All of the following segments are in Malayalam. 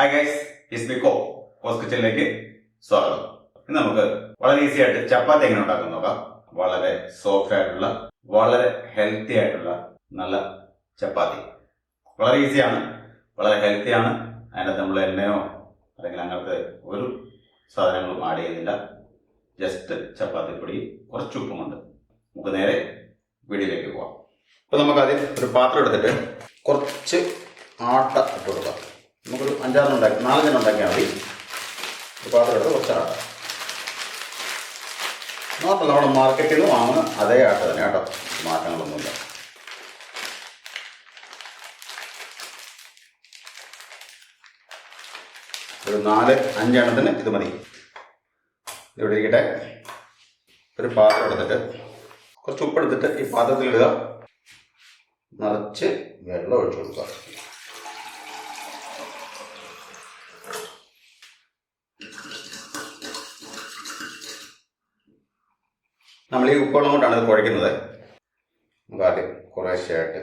ഹായ് ഗൈസ് ഇസ് ബിക്കോ ഹോസ് കിച്ചണിലേക്ക് സ്വാഗതം. ഇന്ന് നമുക്ക് വളരെ ഈസി ആയിട്ട് ചപ്പാത്തി എങ്ങനെ ഉണ്ടാക്കാൻ നോക്കാം. വളരെ സോഫ്റ്റ് ആയിട്ടുള്ള വളരെ ഹെൽത്തി ആയിട്ടുള്ള നല്ല ചപ്പാത്തി. വളരെ ഈസിയാണ് വളരെ ഹെൽത്തിയാണ് അതിനകത്ത് നമ്മൾ എണ്ണയോ അല്ലെങ്കിൽ അങ്ങനത്തെ ഒരു സാധനങ്ങളും ആഡ് ചെയ്യുന്നില്ല. ജസ്റ്റ് ചപ്പാത്തി പൊടി കുറച്ച് ഉപ്പും കൊണ്ട് നമുക്ക് നേരെ വീടിലേക്ക് പോവാം. അപ്പോൾ നമുക്ക് ആദ്യം ഒരു പാത്രം എടുത്തിട്ട് കുറച്ച് ആട്ട ഇട്ട് കൊടുക്കാം. നമുക്കൊരു അഞ്ചാറ് ഉണ്ടാക്കി നാലഞ്ചെണ്ണം ഉണ്ടാക്കിയാൽ മതി. ഒരു പാത്രം എടുത്ത് കുറച്ച് ആട്ട നോർമൽ നമ്മുടെ മാർക്കറ്റിൽ നിന്ന് വാങ്ങുന്ന അതേ ആട്ട തന്നെ കേട്ടോ. മാറ്റങ്ങളൊന്നുമില്ല ഒരു നാല് അഞ്ചെണ്ണത്തിന് ഇത് മതി. ഇവിടെ ഇരിക്കട്ടെ. ഒരു പാത്രം എടുത്തിട്ട് കുറച്ച് ഉപ്പ് എടുത്തിട്ട് ഈ പാത്രത്തിൽ ഇടുക. നിറച്ച് വെള്ളം ഒഴിച്ചു കൊടുക്കുക. നമ്മൾ ഈ ഉപ്പുവെള്ളം കൊണ്ടാണ് ഇത് കുഴയ്ക്കുന്നത്. നമുക്ക് ആദ്യം കുറേശ്ശെയായിട്ട്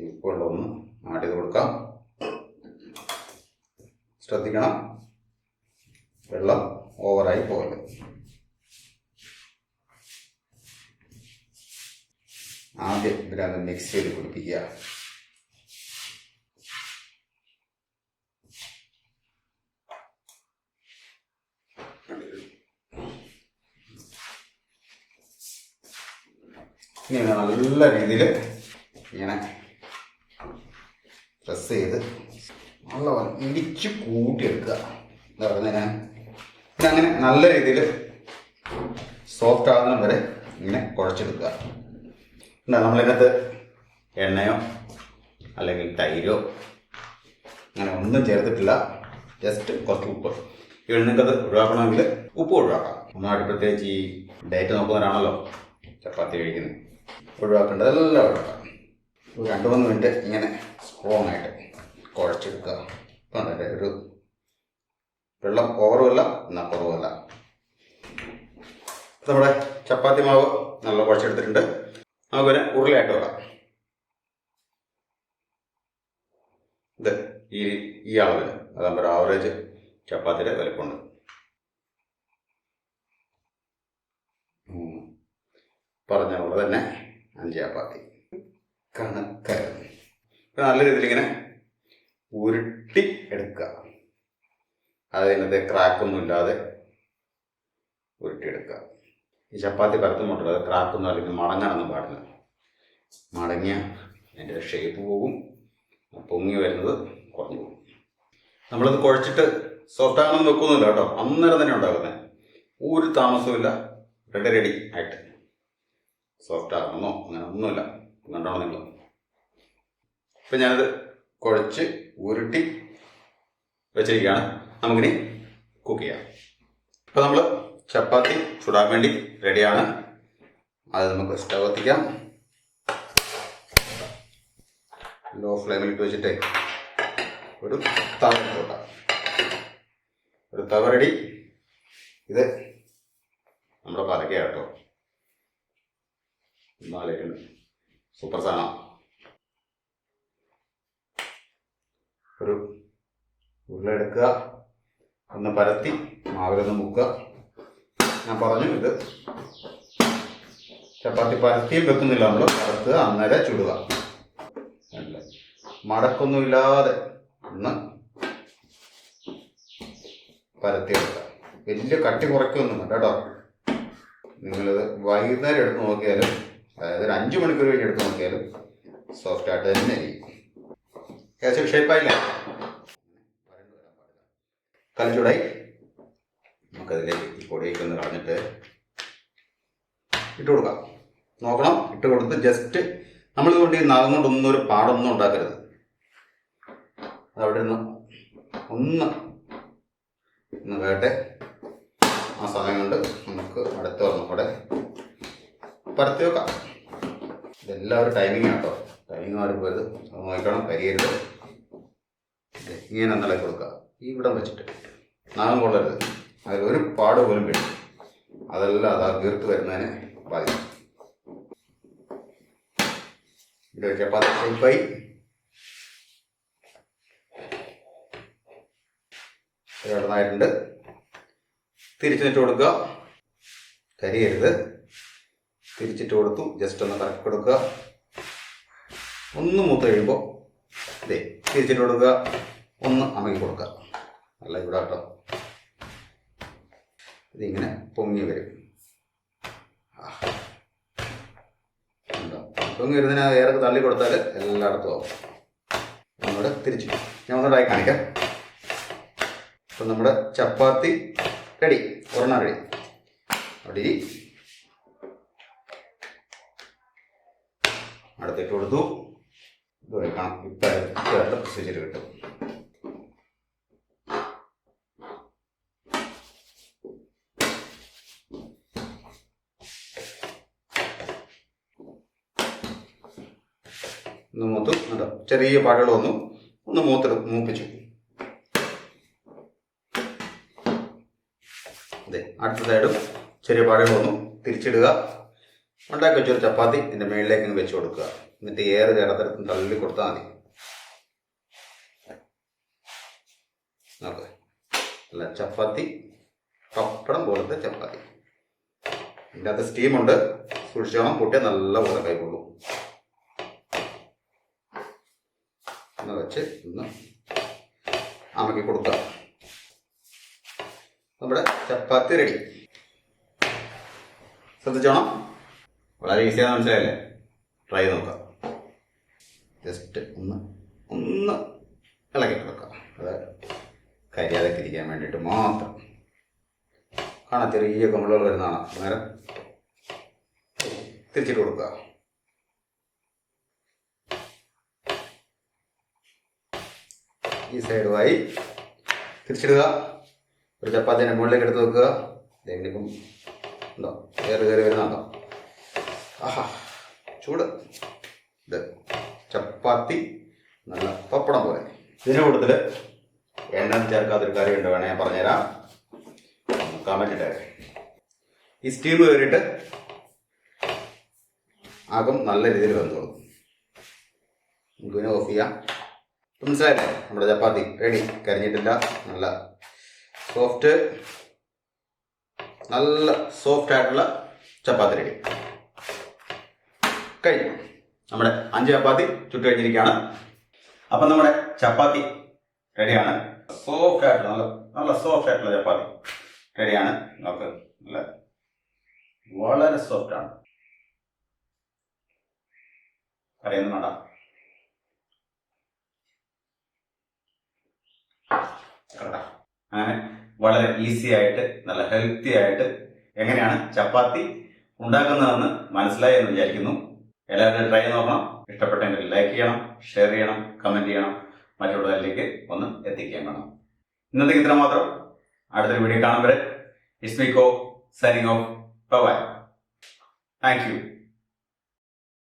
ഈ ഉപ്പുവെള്ളം ഒന്ന് ആഡ് ചെയ്ത് കൊടുക്കാം. ശ്രദ്ധിക്കണം. വെള്ളം ഓവറായി പോകരുത്. ആദ്യം ഇതിനകത്ത് മിക്സ് ചെയ്ത് പിടിപ്പിക്കുക ഇനി നല്ല രീതിയിൽ ഇങ്ങനെ പ്രസ് ചെയ്ത് നല്ല ഇടിച്ച് കൂട്ടിയെടുക്കുക. എന്താ പറയുന്നത് അങ്ങനെ നല്ല രീതിയിൽ സോഫ്റ്റ് ആകുന്ന വരെ ഇങ്ങനെ കുഴച്ചെടുക്കുക. എന്താ നമ്മളിതിനകത്ത് എണ്ണയോ അല്ലെങ്കിൽ തൈരോ അങ്ങനെ ഒന്നും ചേർത്തിട്ടില്ല. ജസ്റ്റ് കുറച്ച് ഉപ്പ്. ഇവിടെ നിങ്ങൾക്കത് ഒഴിവാക്കണമെങ്കിൽ ഉപ്പ് ഒഴിവാക്കാം. ഒന്നായിട്ട് പ്രത്യേകിച്ച് ഈ ഡേറ്റ് നോക്കുന്നവരാണല്ലോ ചപ്പാത്തി കഴിക്കുന്നത്. ഒഴിവാക്കേണ്ടതെല്ലാം ഒഴിവാക്കാം ഒരു രണ്ട് മൂന്ന് മിനിറ്റ് ഇങ്ങനെ സ്ട്രോങ് ആയിട്ട് കുഴച്ചെടുക്കുക. ഇപ്പം അതിന്റെ ഒരു വെള്ളം ഓവറുമല്ല എന്നാൽ കുറവുമല്ല നമ്മുടെ ചപ്പാത്തി മാവ് നല്ല കുഴച്ചെടുത്തിട്ടുണ്ട്. നമുക്ക് പിന്നെ ഉരുളയായിട്ട് വെക്കാം. ഇത് ഈ ഈ അളവിൽ അതാകുമ്പോൾ ഒരു ആവറേജ് ചപ്പാത്തിയുടെ വലിപ്പമുണ്ട് പറഞ്ഞ പോലെ തന്നെ അഞ്ച് ചപ്പാത്തി ഇപ്പം നല്ല രീതിയിൽ ഇങ്ങനെ ഉരുട്ടി എടുക്കുക അതിനകത്ത് ക്രാക്കൊന്നും ഇല്ലാതെ ഉരുട്ടിയെടുക്കുക ഈ ചപ്പാത്തി പരത്തുമ്പോണ്ടല്ലോ അത് ക്രാക്കൊന്നും അല്ലെങ്കിൽ മടങ്ങാനൊന്നും പാടില്ല. മടങ്ങിയ അതിന്റെ ഷേപ്പ് പോകും പൊങ്ങി വരുന്നത് കുറഞ്ഞു പോകും. നമ്മളത് കുഴച്ചിട്ട് സോഫ്റ്റ് ആകണമെന്ന് വെക്കുന്നില്ല കേട്ടോ. അന്നേരം തന്നെ ഉണ്ടാക്കുന്നത് ഒരു താമസവുമില്ല. റെഡി റെഡി ആയിട്ട്. സോഫ്റ്റ് ആകണമെന്നോ അങ്ങനെ ഒന്നുമില്ല. കണ്ടോണം നിങ്ങൾ. ഇപ്പം ഞാനത് കുഴച്ച് ഉരുട്ടി വെച്ചിരിക്കുകയാണ്. നമുക്കിനി കുക്ക് ചെയ്യാം. ഇപ്പം നമ്മൾ ചപ്പാത്തി ചുടാൻ വേണ്ടി റെഡിയാണ് അത് നമുക്ക് സ്റ്റവ് കത്തിക്കാം. ലോ ഫ്ലെയിമിൽ ഇട്ട് വെച്ചിട്ട് ഒരു തവ ഒരു തവ റെഡി ഇത് നമ്മുടെ പലക കേട്ടോ നാളേക്കുണ്ട് സൂപ്പർ ഒരു ഉരുളെടുക്കുക ഒന്ന് പരത്തി മാവിലൊന്ന് മുക്കുക. ഞാൻ പറഞ്ഞു ഇത് ചപ്പാത്തി പരത്തിയും വെക്കുന്നില്ല നമ്മൾ. പരത്തുക അന്നേരം ചുടുക. മടക്കൊന്നുമില്ലാതെ ഒന്ന് പരത്തിയെടുക്കുക. വലിയ കട്ടി കുറയ്ക്കൊന്നും കേട്ടോ. നിങ്ങളിത് വൈകുന്നേരം എടുത്ത് നോക്കിയാലും അതായത് ഒരു അഞ്ച് മണിക്കൂർ കഴിഞ്ഞ് എടുത്ത് നോക്കിയാലും സോഫ്റ്റ് ആയിട്ട് തന്നെ ഇരിക്കും. ഏകദേശം ഷേപ്പായില്ല കലഞ്ചൂടായി നമുക്കതിലേക്ക് ഈ പൊടിയൊക്കെ ഒന്ന് കളഞ്ഞിട്ട് ഇട്ട് കൊടുക്കാം. നോക്കണം ഇട്ട് കൊടുത്ത് ജസ്റ്റ് നമ്മളിതുകൊണ്ട് ഈ നഖം ഒന്നും ഒരു പാടൊന്നും ഉണ്ടാക്കരുത്. അതവിടെ നിന്ന് ഒന്ന് ഒന്ന് വേട്ടെ. ആ സമയം കൊണ്ട് നമുക്ക് അടുത്ത ഒരെണ്ണം കൂടെ പരത്തി വെക്കാം ഇതെല്ലാം ഒരു ടൈമിംഗ് ആട്ടോ. ടൈമിംഗ് മാറിപ്പോയത്. പോയത് അത് നോക്കണം കരിയരുത് ഇങ്ങനെ നിലയ്ക്ക് കൊടുക്കുക. ഇവിടം വെച്ചിട്ട്. നാഗം കൊള്ളരുത്. അതിൽ ഒരു പാട് പോലും വേണം അതെല്ലാം അതാ തീർത്ത് വരുന്നതിന് ബാധിക്കും ഇവിടെ ചപ്പാത്തി ഷേപ്പായി കിടന്നായിട്ടുണ്ട് തിരിച്ചിട്ട് കൊടുക്കുക. കരിയരുത്. തിരിച്ചിട്ട് കൊടുത്തു ജസ്റ്റ് ഒന്ന് കറക്കി കൊടുക്കുക. ഒന്ന് മൂത്ത് കഴിയുമ്പോൾ ഇതേ തിരിച്ചിട്ട് കൊടുക്കുക. ഒന്ന് അമക്കി കൊടുക്കുക. നല്ല കേട്ടോ ഇതിങ്ങനെ പൊങ്ങി വരും? പൊങ്ങി വരുന്നതിന് ഏറെ തള്ളി കൊടുത്താൽ എല്ലായിടത്തും ആവും. നമ്മുടെ തിരിച്ചു. ഞാൻ ഒന്നുകൂടെ കാണിക്കാം. ഇപ്പം നമ്മുടെ ചപ്പാത്തി റെഡി. ഒരെണ്ണം റെഡി. അവിടെ അടുത്തിട്ട് കൊടുത്തു. ഇത് വെക്കണം ഇപ്പം പ്രൊസീജിയർ കിട്ടും. ഒന്ന് മൂത്തു എന്താ ചെറിയ പാടുകൾ വന്നു. ഒന്ന് മൂത്തെടു മൂപ്പിച്ചു. അതെ അടുത്ത സൈഡും ചെറിയ പാടുകൾ വന്നു. തിരിച്ചിടുക. ഉണ്ടാക്കി വെച്ചൊരു ചപ്പാത്തി ഇതിന്റെ മുകളിലേക്ക് വെച്ച് കൊടുക്കുക. എന്നിട്ട് ഏറെ ചേർത്തരത്തിന് തള്ളി കൊടുത്താൽ മതി. നോക്ക്. അല്ല ചപ്പാത്തി പപ്പടം പോലത്തെ ചപ്പാത്തി. ഇതിന്റെ അകത്ത് സ്റ്റീമുണ്ട് സൂക്ഷിച്ചോണം. കൂട്ടിയാൽ നല്ലപോലെ കൈകൊള്ളും. എന്ന് വെച്ച് ഒന്ന് അമക്കി കൊടുക്കുക. നമ്മുടെ ചപ്പാത്തി റെഡി ശ്രദ്ധിച്ചോണം? വളരെ ഈസിയാന്ന് മനസ്സിലായില്ലേ? ട്രൈ നോക്കാം. ജസ്റ്റ് ഒന്ന് ഒന്ന് ഇളക്കി കൊടുക്കുക അത് കരിയാതെ തിരിക്കാൻ വേണ്ടിയിട്ട് മാത്രം. കാണാം ചെറിയ കമ്പിളുകൾ വരുന്നതാണ് അന്നേരം തിരിച്ചിട്ട് കൊടുക്കുക. ഈ സൈഡുമായി തിരിച്ചിടുക. ഒരു ചപ്പാത്തിന്റെ മുകളിലേക്ക് എടുത്ത് വെക്കുക. ഇതെങ്കിലും ഉണ്ടോ? കയറി കയറി വരുന്നുണ്ടോ ആഹാ ചൂട്. ഇത് ചപ്പാത്തി നല്ല പപ്പടം പോലെ. ഇതിന്റെ കൂട്ടത്തിൽ എണ്ണ ചേർക്കാത്തൊരു കാര്യം ഉണ്ട് വേണേ ഞാൻ പറഞ്ഞുതരാം. കമന്റ് പറ്റിട്ട് ഈ സ്റ്റീം കയറിയിട്ട് അകം നല്ല രീതിയിൽ വെന്തോളും. നമുക്ക് പിന്നെ ഓഫ് ചെയ്യാം. മനസ്സിലായില്ലേ? നമ്മുടെ ചപ്പാത്തി റെഡി കരിഞ്ഞിട്ടില്ല. നല്ല സോഫ്റ്റ് നല്ല സോഫ്റ്റ് ആയിട്ടുള്ള ചപ്പാത്തി റെഡി കഴിഞ്ഞു. നമ്മുടെ അഞ്ച് ചപ്പാത്തി ചുട്ട് കഴിഞ്ഞിരിക്കുകയാണ് അപ്പം നമ്മുടെ ചപ്പാത്തി റെഡിയാണ്. സോഫ്റ്റ് ആയിട്ടുള്ള നല്ല നല്ല സോഫ്റ്റ് ആയിട്ടുള്ള ചപ്പാത്തി റെഡിയാണ്. നമുക്ക് നല്ല വളരെ സോഫ്റ്റ് ആണ്. അറിയുന്നുണ്ടോ കണ്ടോ? അങ്ങനെ വളരെ ഈസി ആയിട്ട് നല്ല ഹെൽത്തി ആയിട്ട് എങ്ങനെയാണ് ചപ്പാത്തി ഉണ്ടാക്കുന്നതെന്ന് മനസ്സിലായി എന്ന് വിചാരിക്കുന്നു. എല്ലാവരും ട്രൈ നോക്കണം. ഇഷ്ടപ്പെട്ടെങ്കിൽ ലൈക്ക് ചെയ്യണം ഷെയർ ചെയ്യണം കമന്റ് ചെയ്യണം. മറ്റുള്ളവരിലേക്ക് ഒന്ന് എത്തിക്കുകയും വേണം. ഇന്നത്തെ ഇത്ര മാത്രം. അടുത്തൊരു വീഡിയോ കാണുമ്പോൾ ഇസ്മിക്കോ signing off bye thank you